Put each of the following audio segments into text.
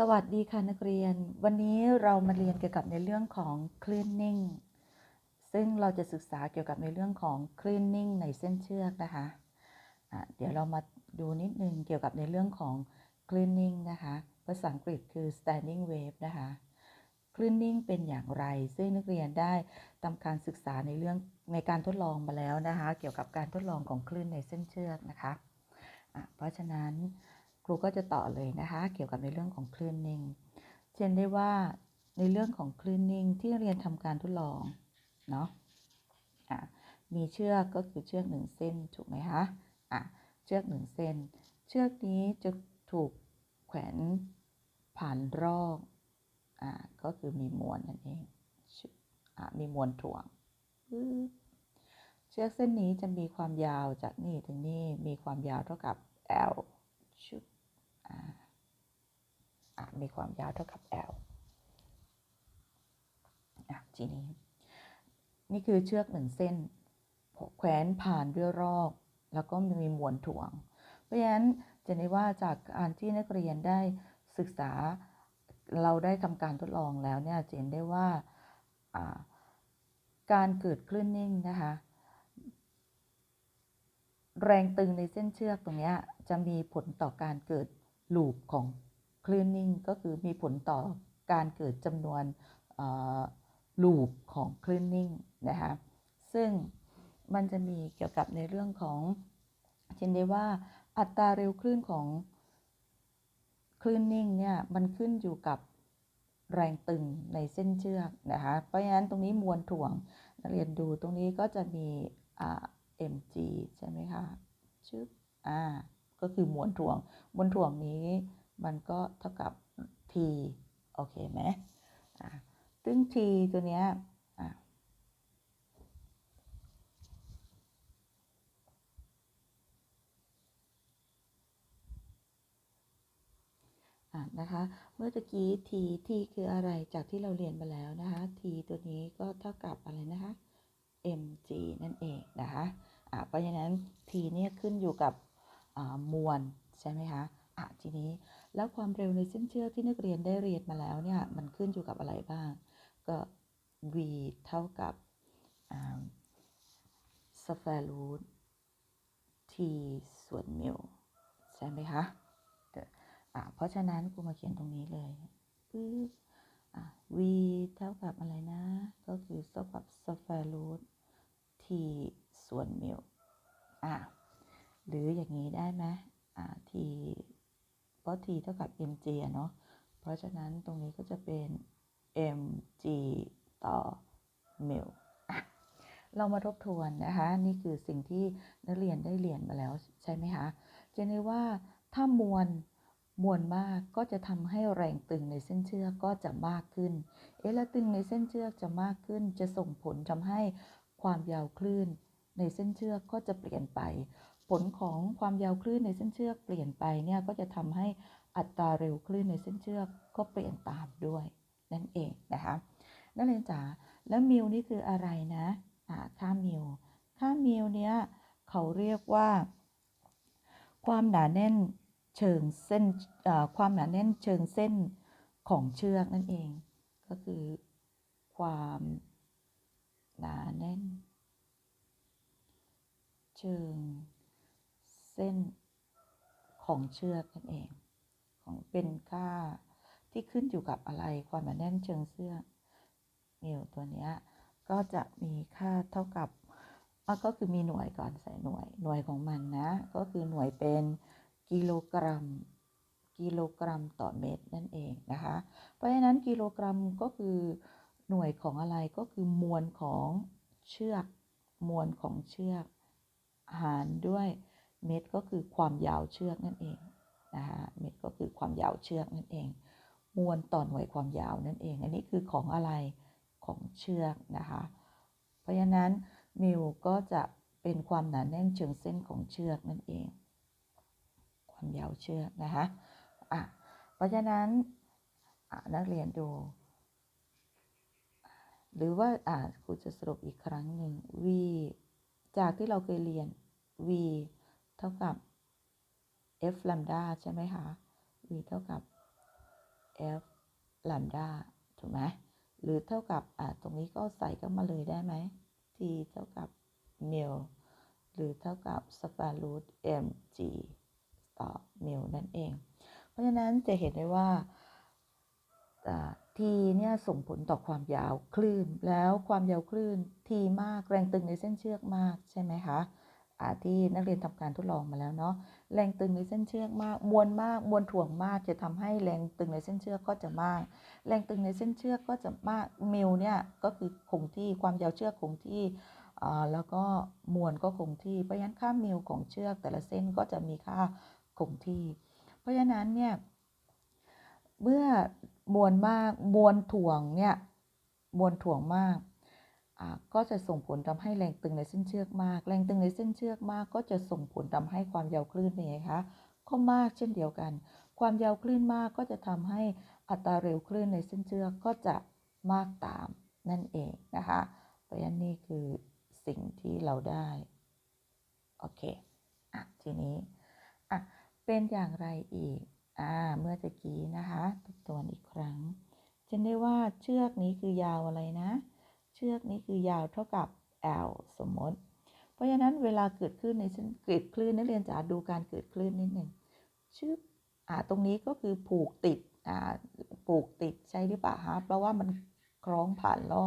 สวัสดีค่ะนักเรียน วันนี้เรามาเรียนเกี่ยวกับในเรื่องของ cleaning ซึ่งเราจะศึกษาเกี่ยวกับในเรื่องของ cleaning ในเส้นเชือกนะคะะเดี๋ยวเรามาดูนิดนึงเกี่ยวกับในเรื่องของ cleaning นะคะภาษาอังกฤษคือ standing wave นะคะ cleaning เป็นอย่างไร ซึ่งนักเรียนได้ทำการศึกษาในเรื่องในการทดลองมาแล้วนะคะ เกี่ยวกับการทดลองของคลื่นในเส้นเชือกนะคะะเพราะฉะนั้น ครูก็จะต่อเลยนะคะเกี่ยวกับในเรื่องของ cleaning เช่นได้ว่าในเรื่องของ cleaning ที่เรียนทำการทดลองเนาะะมีเชือกก็คือเชือกหนึ่งเส้นถูกไหมคะะเชือกหนึ่งเส้น เชือกนี้จะถูกแขวนผ่านรอกอก็คือมีมวลนั่นเองอมีมวลถ่วงเชือกเส้นนี้จะมีความยาวจากนี่ถึงนี่มีความยาวเท่ากับ L ชุด มีความยาวเท่ากับ L อะทีนี้ นี่คือเชือกหนึ่งเส้นแขวนผ่านด้วยรอก แล้วก็มีมวลถ่วง เพราะฉะนั้นจะได้ว่าจากการที่นักเรียนได้ศึกษาเราได้ทำการทดลองแล้วเนี่ยจะเห็นได้ว่าการเกิดคลื่นนิ่งนะคะแรงตึงในเส้นเชือกตรงนี้จะมีผลต่อการเกิด ลูปของคลื่นนิ่งก็คือมีผลต่อการเกิดจำนวนลูปของคลื่นนิ่งนะคะซึ่งมันจะมีเกี่ยวกับในเรื่องของเช่นได้ว่าอัตราเร็วคลื่นของคลื่นนิ่งเนี่ยมันขึ้นอยู่กับแรงตึงในเส้นเชือกนะคะเพราะฉะนั้นตรงนี้มวลถ่วงนักเรียนดูตรงนี้ก็จะมี mg ใช่ไหมคะชึบอ่า ก็คือมวลถ่วง มวลถ่วงนี้มันก็เท่ากับ t โอเคไหมอ่าซึ่ง t ตัวเนี้ยอ่านะคะ เมื่อตะกี้ t t คืออะไรจากที่เราเรียนมาแล้วนะคะ t ตัวนี้ก็เท่ากับอะไรนะคะ mg นั่นเองนะคะะเพราะฉะนั้น t เนี่ยขึ้นอยู่กับ มวลใช่ไหมคะอะทีนี้แล้วความเร็วในเส้นเชือกที่นักเรียนได้เรียนมาแล้วเนี่ยมันขึ้นอยู่กับอะไรบ้าง ก็ v เท่ากับสแฟรูท t ส่วนมิวใช่ไหมคะอะเพราะฉะนั้นครูมาเขียนตรงนี้เลยปึ๊บอะ v เท่ากับอะไรนะ ก็คือเท่ากับสแฟรูท t ส่วนมิวอะ หรืออย่างนี้ได้ไหมอ่า t เพราะ t เท่ากับ mg เนาะเพราะฉะนั้นตรงนี้ก็จะเป็น mg ต่อ mil เรามาทบทวนนะคะ นี่คือสิ่งที่นักเรียนได้เรียนมาแล้วใช่ไหมคะจะได้ว่าถ้ามวลมวลมากก็จะทำให้แรงตึงในเส้นเชือกก็จะมากขึ้น เอ๊ะแล้วตึงในเส้นเชือกจะมากขึ้น จะส่งผลทำให้ความยาวคลื่นในเส้นเชือกก็จะเปลี่ยนไป ผลของความยาวคลื่นในเส้นเชือกเปลี่ยนไปเนี่ยก็จะทำให้อัตราเร็วคลื่นในเส้นเชือกก็เปลี่ยนตามด้วยนั่นเองนะคะนักเรียนจ๋าแล้วมิลนี่คืออะไรนะค่ามิลค่ามิลเนี้ยเขาเรียกว่า ความหนาแน่นเชิงเส้นความหนาแน่นเชิงเส้นของเชือกนั่นเอง ก็คือความหนาแน่น เชิง เส้นของเชือกนั่นเอง ของเป็นค่าที่ขึ้นอยู่กับอะไรความหนาแน่นเชิงเสื้อมิวตัวนี้ก็จะมีค่าเท่ากับก็คือมีหน่วยก่อนใส่หน่วยหน่วยของมันนะ ก็คือหน่วยเป็นกิโลกรัม กิโลกรัมต่อเมตรนั่นเองนะคะ เพราะฉะนั้นกิโลกรัมก็คือหน่วยของอะไรก็คือมวลของเชือก มวลของเชือก หารด้วย เมตรก็คือความยาวเชือกนั่นเองนะคะเมตรก็คือความยาวเชือกนั่นเอง มวลต่อหน่วยความยาวนั่นเอง อันนี้คือของอะไรของเชือกนะคะ เพราะฉะนั้นมิวก็จะเป็นความหนาแน่นเชิงเส้นของเชือกนั่นเอง ความยาวเชือกนะคะอะเพราะฉะนั้นนักเรียนดู หรือว่าอ่าครูจะสรุปอีกครั้งหนึ่ง v จากที่เราเคยเรียน v ท่ากับ f lambda ใช่ไหมคะ v เท่ากับ f ลัมดาถูกไหมหรือเท่ากับอ่าตรงนี้ก็ใส่เข้ามาเลยได้ไหม t เท่ากับ mil หรือเท่ากับ square root mg ต่อ mil นั่นเอง เพราะฉะนั้นจะเห็นได้ว่าทีเนี่ยส่งผลต่อความยาวคลื่น แล้วความยาวคลื่นทีมากแรงตึงในเส้นเชือกมากใช่ไหมคะ ที่นักเรียนทำการทดลองมาแล้วเนาะแรงตึงในเส้นเชือกมากมวลมากมวลถ่วงมากจะทำให้แรงตึงในเส้นเชือกก็จะมาก แรงตึงในเส้นเชือกก็จะมากมิลเนี่ยก็คือคงที่ความยาวเชือกคงที่แล้วก็มวลก็คงที่เพราะฉะนั้นค่ามิลของเชือกแต่ละเส้นก็จะมีค่าคงที่ เพราะฉะนั้นเนี่ยเมื่อมวลมากมวลถ่วงเนี่ยมวลถ่วงมาก ก็จะส่งผลทำให้แรงตึงในเส้นเชือกมาก แรงตึงในเส้นเชือกมากก็จะส่งผลทำให้ความยาวคลื่นเป็นไงคะก็มากเช่นเดียวกัน ความยาวคลื่นมากก็จะทำให้อัตราเร็วคลื่นในเส้นเชือกก็จะมากตามนั่นเองนะคะเพราะฉะนั้นนี่คือสิ่งที่เราได้โอเคอะทีนี้อะเป็นอย่างไรอีกอ่าเมื่อตะกี้นะคะทบทวนอีกครั้งจะได้ว่าเชือกนี้คือยาวอะไรนะ เชือกนี้คือยาวเท่ากับ L สมมติ เพราะฉะนั้นเวลาเกิดคลื่นในเส้นเกิดคลื่นนักเรียนจะดูการเกิดคลื่นนิดหนึ่งชืบอ่าตรงนี้ก็คือผูกติดอ่าผูกติดใช่หรือเปล่าฮะเพราะว่ามันคล้องผ่านล่อ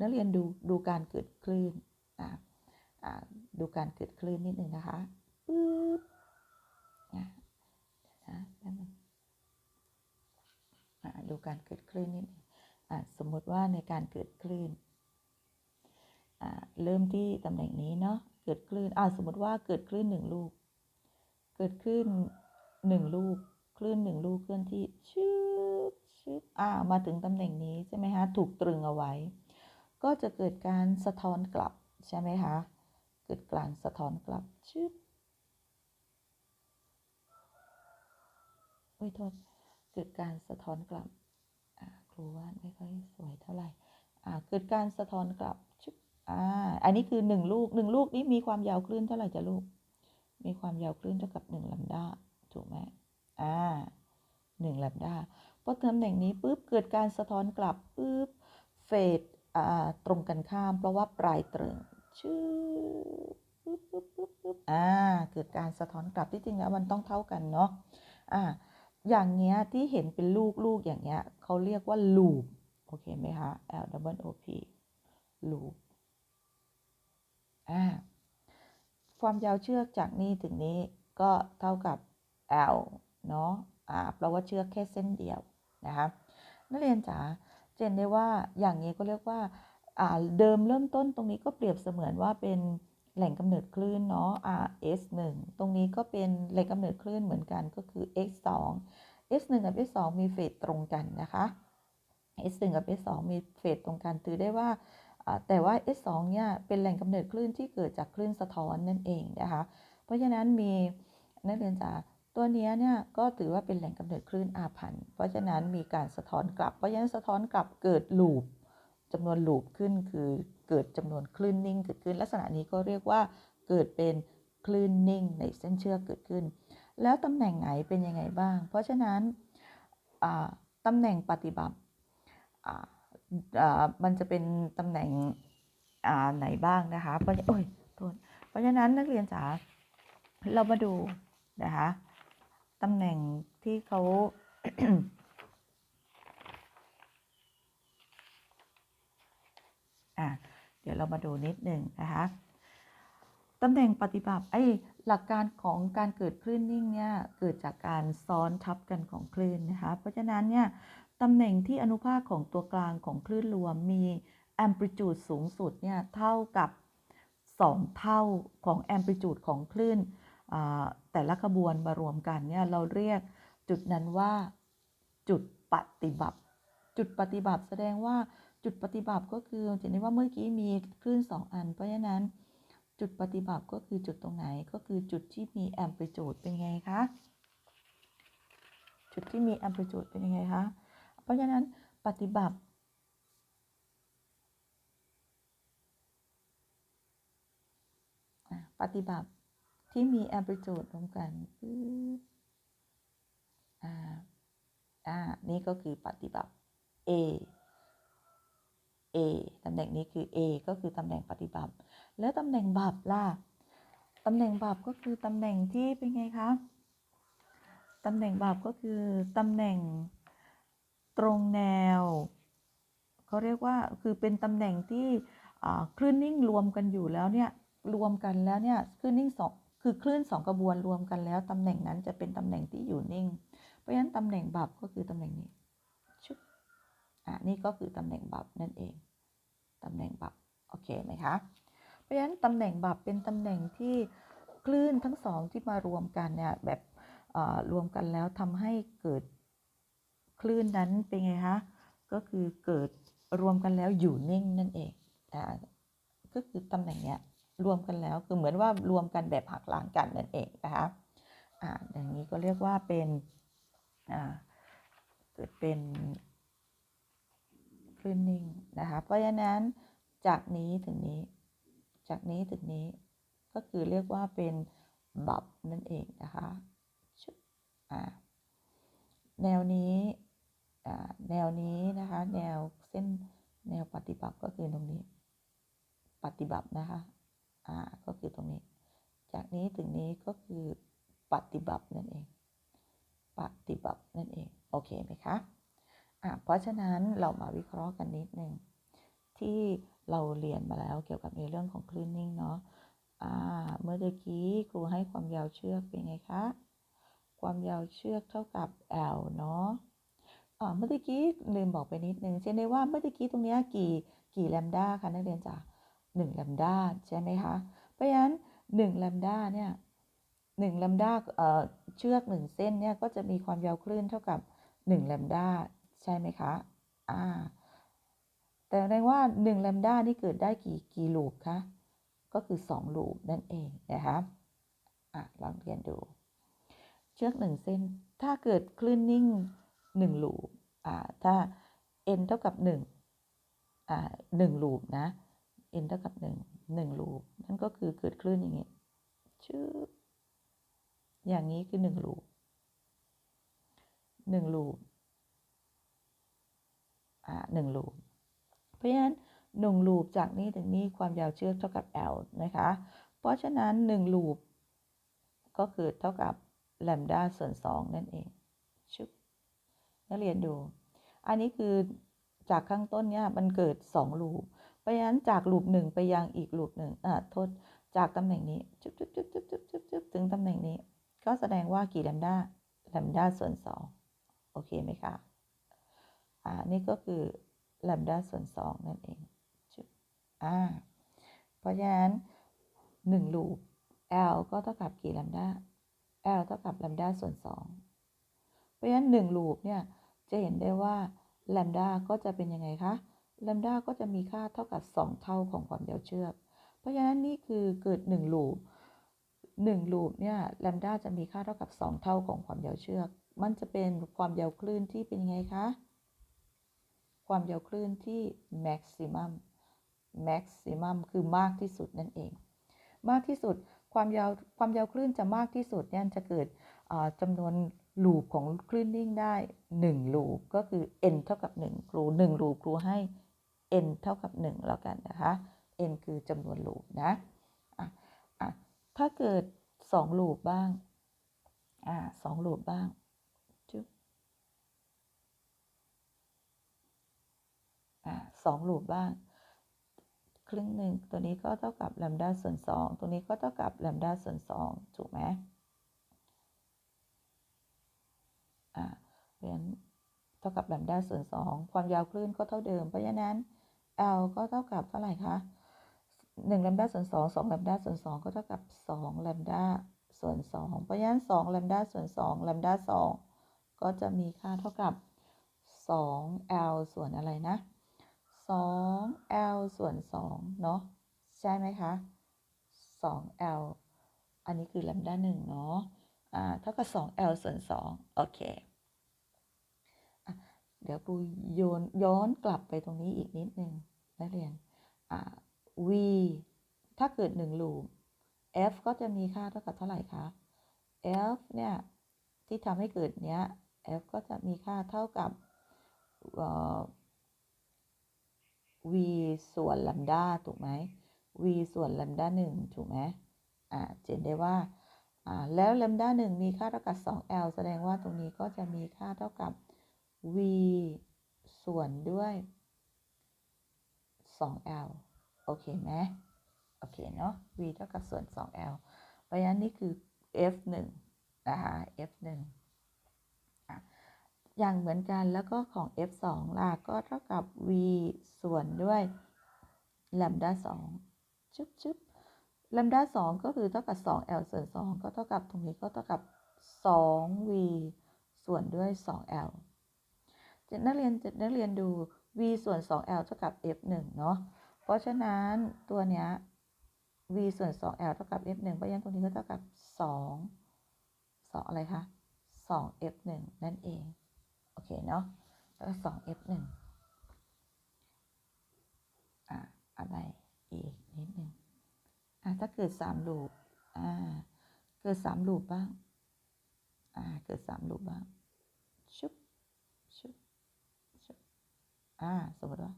นักเรียนดูดูการเกิดคลื่นอ่าอ่าดูการเกิดคลื่นนิดหนึ่งนะคะปึ๊บอ่านะแป๊บนึงดูการเกิดคลื่นนิดนึงสมมติว่าในการเกิดคลื่น เริ่มที่ตำแหน่งนี้เนาะเกิดคลื่นสมมติว่าเกิดคลื่นหนึ่งลูก เกิดคลื่นหนึ่งลูกคลื่นหนึ่งลูกเคลื่อนที่ชืบชืบอ่ามาถึงตำแหน่งนี้ใช่ไหมคะถูกตรึงเอาไว้ ก็จะเกิดการสะท้อนกลับใช่ไหมคะเกิดการสะท้อนกลับชืบโอ้ยโทษเกิดการสะท้อนกลับครูวาดไม่ค่อยสวยเท่าไหร่เกิดการสะท้อนกลับ อ่าอันนี้คือหนึ่งลูกหนึ่งลูกนี้มีความยาวคลื่นเท่าไหร่จะลูก มีความยาวคลื่นเท่ากับหนึ่งลำดาถูกไหมอ่าหนึ่งลำดาพอตำแหน่งนี้ปุ๊บเกิดการสะท้อนกลับปุ๊บเฟดอ่าตรงกันข้าม เพราะว่าปลายตรึงชื่อปุ๊บปุ๊บปุ๊บปุ๊บอ่าเกิดการสะท้อนกลับที่จริงแล้วมันต้องเท่ากันเนาะอ่าอย่างเงี้ยที่เห็นเป็นลูกลูกอย่างเงี้ยเขาเรียกว่าลูปโอเคไหมคะ L double O P ลูป ความยาวเชือกจากนี้ถึงนี้ก็เท่ากับ L เนาะอ่าเพราะว่าเชือกแค่เส้นเดียวนะคะนักเรียนจ๋าเจนได้ว่าอย่างนี้ก็เรียกว่าเดิมเริ่มต้นตรงนี้ก็เปรียบเสมือนว่าเป็นแหล่งกำเนิดคลื่นเนาะ rs 1 ตรงนี้ก็เป็นแหล่งกำเนิดคลื่นเหมือนกันก็คือ x 2 s 1 กับ s 2 มีเฟสตรงกันนะคะ s 1 กับ s 2 มีเฟสตรงกันถือได้ว่า แต่ว่า s 2 เนี่ยเป็นแหล่งกำเนิดคลื่นที่เกิดจากคลื่นสะท้อนนั่นเองนะคะ เพราะฉะนั้นมีนักเรียนจ๋าตัวนี้เนี่ยก็ถือว่าเป็นแหล่งกำเนิดคลื่นอาพันเพราะฉะนั้นมีการสะท้อนกลับ เพราะฉะนั้นสะท้อนกลับเกิดลูปจำนวนลูปขึ้นคือเกิดจำนวนคลื่นนิ่งเกิดขึ้น ลักษณะนี้ก็เรียกว่าเกิดเป็นคลื่นนิ่งในเส้นเชือกเกิดขึ้น แล้วตำแหน่งไหนเป็นยังไงบ้าง เพราะฉะนั้นตำแหน่งปฏิบัติ มันจะเป็นตำแหน่งไหนบ้างนะคะเพราะโอ้ยโทษเพราะฉะนั้นนักเรียนจ๋าเรามาดูนะคะตำแหน่งที่เขาอะเดี๋ยวเรามาดูนิดหนึ่งนะคะตำแหน่งปฏิบัติไอ้หลักการของการเกิดคลื่นนิ่งเนี่ยเกิดจากการซ้อนทับกันของคลื่นนะคะเพราะฉะนั้นเนี่ย ตำแหน่งที่อนุภาคของตัวกลางของคลื่นรวมมีแอมพลิจูดสูงสุดเนี่ยเท่ากับ 2 เท่าของแอมพลิจูดของคลื่นแต่ละขบวนมารวมกันเนี่ยเราเรียกจุดนั้นว่าจุดปฏิบัติ จุดปฏิบัติแสดงว่าจุดปฏิบัติก็คือเห็นได้ว่าเมื่อกี้มีคลื่น 2 อัน เพราะฉะนั้น จุดปฏิบัติก็คือจุดตรงไหนก็คือจุดที่มีแอมพลิจูดเป็นไงคะจุดที่มีแอมพลิจูดเป็นยังไงคะ ราะฉะนั้นปฏิบัติปฏิบัติที่มีแอมพลิจูดรวมกันอ่าอ่านี่ก็คือปฏิบัติ A A ตำแหน่งนี้คือ A ก็คือตำแหน่งปฏิบัติ แล้วตำแหน่งบับล่ะ ตำแหน่งบับก็คือตำแหน่งที่เป็นไงคะ ตำแหน่งบับก็คือตำแหน่ง ตรงแนวเขาเรียกว่าคือเป็นตำแหน่งที่คลื่นนิ่งรวมกันอยู่แล้วเนี่ยรวมกันแล้วเนี่ยคลื่นนิ่งสองคือคลื่นสองกระบวนรวมกันแล้วตำแหน่งนั้นจะเป็นตำแหน่งที่อยู่นิ่ง เพราะฉะนั้นตำแหน่งบับก็คือตำแหน่งนี้ชึบอะนี่ก็คือตำแหน่งบับนั่นเองตำแหน่งบับโอเคไหมคะเพราะฉะนั้นตำแหน่งบับเป็นตำแหน่งที่คลื่นทั้งสองที่มารวมกันเนี่ยแบบอ่อรวมกันแล้วทำให้เกิด คลื่นนั้นเป็นไงคะก็คือเกิดรวมกันแล้วอยู่นิ่งนั่นเองอ่าก็คือตำแหน่งเนี้ยรวมกันแล้วคือเหมือนว่ารวมกันแบบหักล้างกันนั่นเองนะคะอ่าอย่างนี้ก็เรียกว่าเป็นอ่าเกิดเป็นคลื่นนิ่งนะคะเพราะฉะนั้นจากนี้ถึงนี้ จากนี้ถึงนี้ก็คือเรียกว่าเป็นบับนั่นเองนะคะอ่าแนวนี้ แนวนี้นะคะ แนวเส้นแนวปฏิบัติก็คือตรงนี้ ปฏิบัตินะคะอ่าก็คือตรงนี้ จากนี้ถึงนี้ก็คือปฏิบัตินั่นเอง ปฏิบัตินั่นเองโอเคไหมคะอะเพราะฉะนั้นเรามาวิเคราะห์กันนิดนึงที่เราเรียนมาแล้วเกี่ยวกับในเรื่องของคลื่นนิ่งเนาะอ่าเมื่อกี้ครูให้ความยาวเชือกเป็นไงคะ ความยาวเชือกเท่ากับ L เนาะ เมื่อกี้ลืมบอกไปนิดนึงเช่นได้ว่าเมื่อกี้ตรงนี้กี่กี่แลมด้าคะนักเรียนจ๋าหนึ่งแลมด้าใช่ไหมคะ เพราะฉะนั้นหนึ่งแลมด้าเนี่ยหนึ่งแลมด้าเชือกหนึ่งเส้นเนี่ยก็จะมีความยาวคลื่นเท่ากับหนึ่งแลมด้าใช่ไหมคะอ่าแต่แสดงว่า1แลมด้านี่เกิดได้กี่กี่ลูปคะก็คือ2ลูปนั่นเองนะคะอะลองเรียนดู เชือก1เส้นถ้าเกิดคลื่นนิ่ง 1ลูปอ่าถ้า n เท่ากับ1อ่า1ลูปนะ n เท่ากับ1 1ลูปนั่นก็คือเกิดคลื่นอย่างนี้ชื่ออย่างนี้คือ1ลูป1ลูปอ่า1ลูปเพราะฉะนั้น1ลูปจากนี้ถึงนี้ความยาวเชือกเท่ากับ L นะคะ เพราะฉะนั้น1ลูปก็คือเท่ากับแลมด้าส่วน 2 นั่นเองชุบ นักเรียนดู อันนี้คือจากข้างต้นเนี่ยมันเกิด2ลูปเพราะฉะนั้นจากลูปหนึ่งไปยังอีกลูปหนึ่งอ่าโทษจากตำแหน่งนี้จุ๊บจุ๊บจุ๊บจุ๊บจุ๊บจุ๊บจุ๊บถึงตำแหน่งนี้ ก็แสดงว่ากี่แลมด้าแลมด้าส่วน2โอเคไหมคะอ่านี่ก็คือแลมด้าส่วน2นั่นเองจุ๊บอ่าเพราะฉะนั้น1ลูป L ก็เท่ากับกี่แลมด้า L เท่ากับแลมด้าส่วน 2 เพราะฉะนั้น1ลูปเนี่ย จะเห็นได้ว่าแลมด้าก็จะเป็นยังไงคะแลมด้าก็จะมีค่าเท่ากับ 2 เท่าของความยาวเชือก เพราะฉะนั้นนี่คือเกิด1ลูป1ลูปเนี่ยแลมด้าจะมีค่าเท่ากับ 2 เท่าของความยาวเชือก มันจะเป็นความยาวคลื่นที่เป็นยังไงคะ ความยาวคลื่นที่ maximum maximum คือมากที่สุดนั่นเอง มากที่สุดความยาวความยาวคลื่นจะมากที่สุดเนี่ยจะเกิดจำนวน ลูปของคลื่นนิ่งได้1ลูปก็คือ n เท่ากับ1ครู1ลูปครูให้ n เท่ากับ1แล้วกันนะคะ n คือจำนวนลูปนะอะอะถ้าเกิด2ลูปบ้างอ่าสองลูปบ้างจุ๊บอ่าสองลูปบ้าง ครึ่งหนึ่งตัวนี้ก็เท่ากับแลมดาส่วน2ตัวนี้ก็เท่ากับแลมดาส่วน2ถูกไหม อ่าเพราะฉะนั้นเท่ากับแลมด้าส่วน2ความยาวคลื่นก็เท่าเดิม เพราะฉะนั้น L ก็เท่ากับเท่าไหร่คะ1แลมด้าส่วน2 2แลมด้าส่วน2ก็เท่ากับ2แลมด้าส่วน2เพราะฉะนั้น2แลมด้าส่วน2แลมด้า2ก็จะมีค่าเท่ากับ 2L ส่วนอะไรนะ 2L ส่วน2เนาะใช่ไหมคะ 2L อันนี้คือแลมด้า1เนาะ่าเท่ากับ 2L ส่วน2โอเคอเดี๋ยวปูโยนย้อนกลับไปตรงนี้อีกนิดนึงนักเรียนอ่า V ถ้าเกิด1ลูป F ก็จะมีค่าเท่ากับเท่าไหร่คะ F เนี่ยที่ทำให้เกิดเนี้ย f ก็จะมีค่าเท่ากับ v ส่วนลัมดาถูกไหม v ส่วนลัมดาหนึ่งถูกไหมอ่าเห็นได้ว่า แล้วลัมดาหนึ่งมีค่าเท่ากับ 2l แสดงว่าตรงนี้ก็จะมีค่าเท่ากับ v ส่วนด้วย 2l โอเคไหมโอเคเนาะ v เท่ากับส่วน 2l เพราะฉะนั้นนี่คือ f1 นะคะ f1 อะอย่างเหมือนกันแล้วก็ของ f2 ล่ะก็เท่ากับ v ส่วนด้วย lambda 2ชุบชุ บ lambda 2ก็คือเท่ากับ 2l ส่วน 2 ก็เท่ากับตรงนี้ก็เท่ากับ 2v ส่วนด้วย 2l จะนักเรียนจะนักเรียนดู v ส่วน 2l เท่ากับ f1 เนาะ เพราะฉะนั้นตัวเนี้ย v ส่วน 2l เท่ากับ f1 เพราะฉะนั้นตรงนี้ก็เท่ากับ 2 2 อะไรคะ 2 f1 นั่นเอง โอเคเนาะแล้ว2 f1 อะอะไรอีกนิดนึง อะถ้าเกิด3ลูปอ่าเกิด3ลูปบ้างอ่าเกิด3ลูปบ้างชุบชุบชุบอ่าสมมติว่า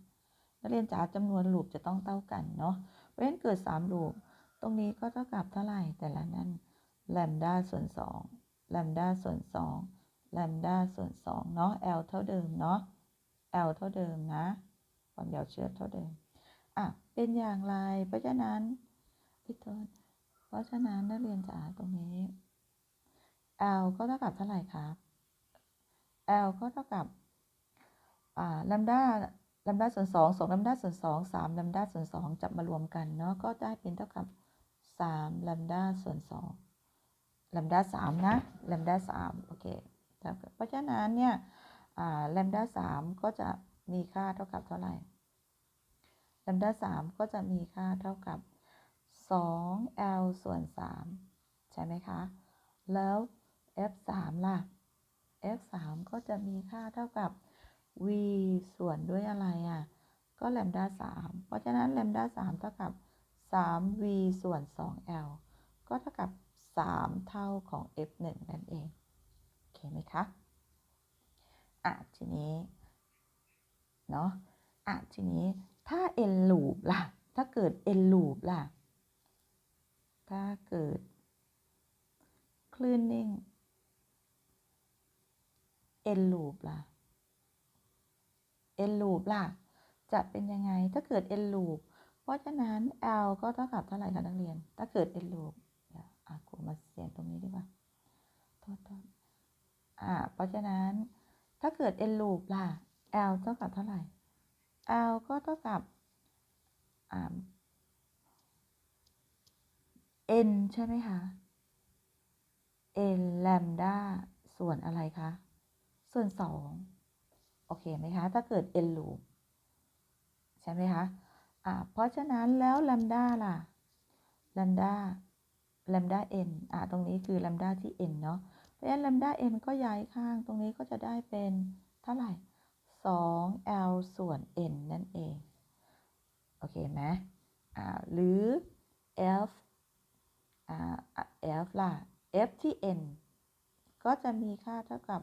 นักเรียนจ๋าจำนวนลูปจะต้องเท่ากันเนาะเพราะฉะนั้นเกิด3ลูปตรงนี้ก็เท่ากับเท่าไหร่แต่ละนั้นแลมดาส่วน2แลมดาส่วน2แลมดาส่วน2เนาะ L เท่าเดิมเนาะ L เท่าเดิมนะ ความยาวเชือกเท่าเดิม อะ เป็นอย่างไร เพราะฉะนั้น พี่ต้นเพราะฉะนั้นนักเรียนจ๋าตรงนี้ L ก็เท่ากับเท่าไหร่ครับ L ก็เท่ากับลัมดาลัมดาส่วน2 2ลัมดาส่วน2 3ลัมดาส่วน2จับมารวมกันเนาะก็ได้เป็นเท่ากับ3ลัมดาส่วน2ลัมดา3นะลัมดา3โอเคเพราะฉะนั้นเนี่ยลัมดา3ก็จะมีค่าเท่ากับเท่าไหร่ลัมดา3ก็จะมีค่าเท่ากับ 2l ส่วน 3 ใช่ไหมคะ แล้ว f 3ล่ะ f 3ก็จะมีค่าเท่ากับ v ส่วนด้วยอะไรอะ ก็แลมดา3เพราะฉะนั้นแลมดา3เท่ากับ 3v ส่วน 2l ก็เท่ากับ 3 เท่าของ f 1นั่นเอง โอเคไหมคะ อะ ทีนี้ เนาะอะ ทีนี้ถ้า n loop ล่ะ ถ้าเกิด n loop ล่ะ ถ้าเกิด คลื่นนิ่ง n loop ล่ะ n loop ล่ะ จะเป็นยังไงถ้าเกิด n loop เพราะฉะนั้น l ก็เท่ากับเท่าไหร่คะนักเรียน ถ้าเกิด n loop เดี๋ยวอะครูมาเขียนตรงนี้ดีกว่า โทษโทษอ่าเพราะฉะนั้น ถ้าเกิด n loop ล่ะ l เท่ากับเท่าไหร่ l ก็เท่ากับอ่า n ใช่ไหมคะ n lambda ส่วนอะไรคะ ส่วน 2 โอเคไหมคะ ถ้าเกิด n loop ใช่ไหมคะ อ่า เพราะฉะนั้นแล้ว lambda ล่ะ lambda lambda n อ่าตรงนี้คือ lambda ที่ n เนาะ เพราะฉะนั้น lambda n ก็ย้ายข้าง ตรงนี้ก็จะได้เป็นเท่าไหร่ 2l ส่วน n นั่นเอง โอเคไหมอ่า หรือ f อ่า f ล่ะ f ที่ n ก็จะมีค่าเท่ากับ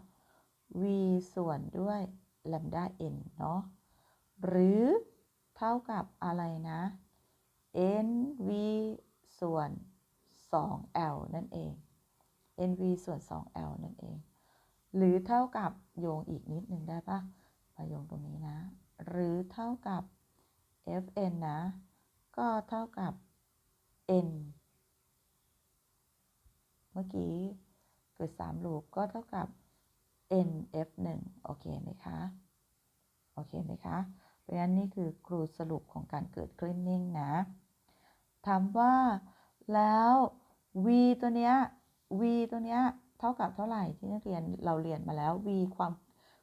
v ส่วนด้วย lambda n เนาะ หรือเท่ากับอะไรนะ nv ส่วน 2l นั่นเอง nv ส่วน 2l นั่นเอง หรือเท่ากับโยงอีกนิดนึงได้ปะมาโยงตรงนี้นะ หรือเท่ากับ fn นะ ก็เท่ากับ n มื่อกี้เกิด3ลูปก็เท่ากับ nf1 โอเคไหมคะ โอเคไหมคะ เพราะฉะนั้นนี่คือครูสรุปของการเกิดคลื่นนิ่งนะ ถามว่าแล้ว v ตัวเนี้ย v ตัวเนี้ยเท่ากับเท่าไหร่ที่นักเรียนเราเรียนมาแล้ว v ความ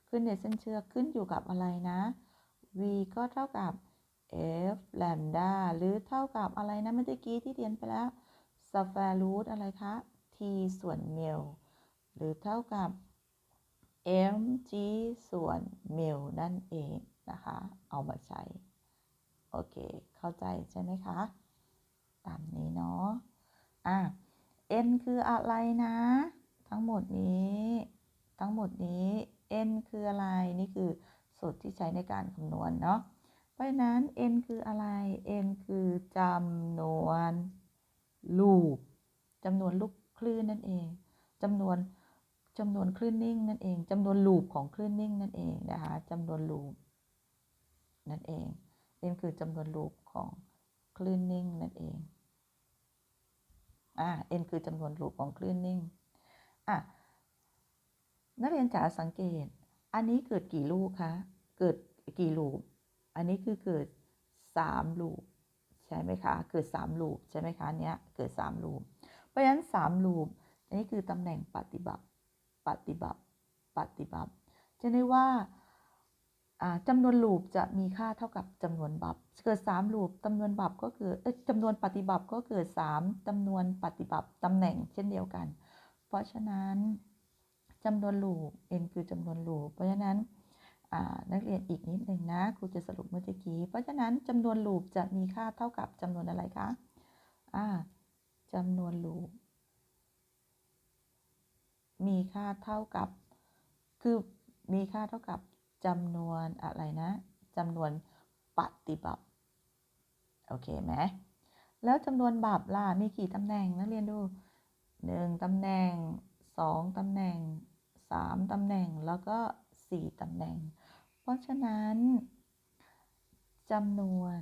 ขึ้นในเส้นเชือกขึ้นอยู่กับอะไรนะ v ก็เท่ากับ f lambda หรือเท่ากับอะไรนะเมื่อกี้ที่เรียนไปแล้ว square root อะไรคะ t ส่วน mil หรือเท่ากับ mg ส่วน mil นั่นเองนะคะ เอามาใช้ โอเค เข้าใจใช่ไหมคะ ตามนี้เนาะ อะ n คืออะไรนะ ทั้งหมดนี้ ทั้งหมดนี้ n คืออะไร นี่คือสูตรที่ใช้ในการคำนวณเนาะ เพราะฉะนั้น n คืออะไร n คือจำนวนลูปจำนวนลูก คลื่นนั่นเองจำนวนจำนวนคลื่นนิ่งนั่นเองจำนวนลูปของคลื่นนิ่งนั่นเองนะคะจำนวนลูปนั่นเอง n คือจำนวนลูปของคลื่นนิ่งนั่นเองอ่า n คือจำนวนลูปของคลื่นนิ่งอะนักเรียนจ๋าสังเกต อันนี้เกิดกี่ลูกคะเกิดกี่ลูปอันนี้คือเกิด3ลูปใช่ไหมคะ เกิด3ลูปใช่ไหมคะเนี้ยเกิด3ลูป ราะฉะนั้น3ลูปอันนี้คือตำแหน่งปฏิบัติปฏิบัติปฏิบัติจะได้ว่าจำนวนลูปจะมีค่าเท่ากับจำนวนบับเกิด3ลูปจำนวนบับก็คือจำนวนปฏิบัติก็เกิด3จำนวนปฏิบัติตำแหน่งเช่นเดียวกัน เพราะฉะนั้นจำนวนลูป n คือจำนวนลูป เพราะฉะนั้นนักเรียนอีกนิดหนึ่งนะครูจะสรุปเมื่อกี้ เพราะฉะนั้นจำนวนลูปจะมีค่าเท่ากับจำนวนอะไรคะอ่า จำนวนลูป มีค่าเท่ากับ คือมีค่าเท่ากับจำนวนอะไรนะจำนวนปฏิบัติโอเคไหมแล้วจำนวนบับล่ะมีกี่ตำแหน่งนักเรียนดู1ตำแหน่ง2ตำแหน่ง3ตำแหน่งแล้วก็4ตำแหน่ง เพราะฉะนั้นจำนวน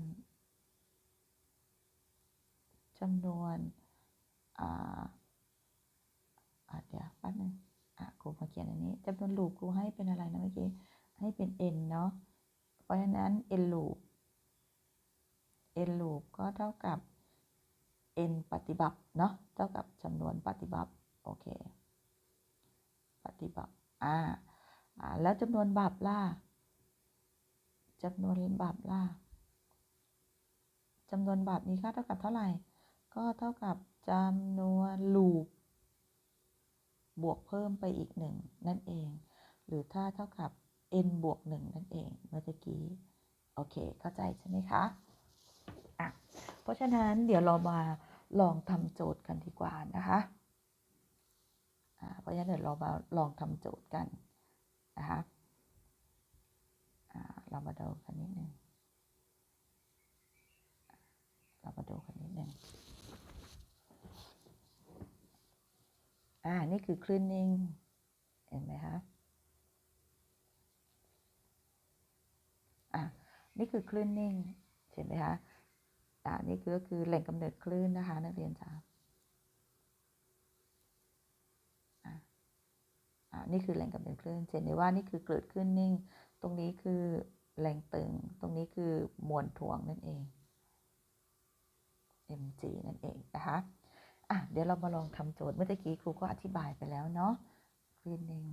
จำนวน อ่าเดี๋ยวแป๊บนึงอะครูมาเขียนอันนี้จำนวนลูปครูให้เป็นอะไรนะเมื่อกี้ให้เป็น n เนาะเพราะฉะนั้น n ลูป n ลูปก็เท่ากับ n ปฏิบัติเนาะเท่ากับจำนวนปฏิบัติโอเค ปฏิบัติอ่าอ่าแล้วจำนวนบับล่ะจำนวนบับล่ะจำนวนบับมีค่าเท่ากับเท่าไหร่ ก็เท่ากับ จำนวนลูปบวกเพิ่มไปอีกหนึ่งนั่นเอง หรือถ้าเท่ากับ n บวก1นั่นเองเมื่อกี้ โอเค เข้าใจใช่ไหมคะอะเพราะฉะนั้นเดี๋ยวเรามาลองทำโจทย์กันดีกว่านะคะอ่าเพราะฉะนั้นเดี๋ยวเรามาลองทำโจทย์กันนะคะอ่าเรามาดูกันนิดนึงเรามาดูกันนิดนึง อ่า นี่คือคลื่นนิ่ง เห็นไหมคะอะนี่คือคลื่นนิ่ง เห็นไหมคะอ่านี่ก็คือแหล่งกำเนิดคลื่นนะคะ นักเรียนจ๋าอ่านี่คือแหล่งกำเนิดคลื่นเห็นไหมว่านี่คือเกิดคลื่นนิ่ง ตรงนี้คือแรงตึง ตรงนี้คือมวลถ่วงนั่นเอง mg นั่นเองนะคะ อะเดี๋ยวเรามาลองทำโจทย์เมื่อกี้ครูก็อธิบายไปแล้วเนาะคลื่นนิ่ง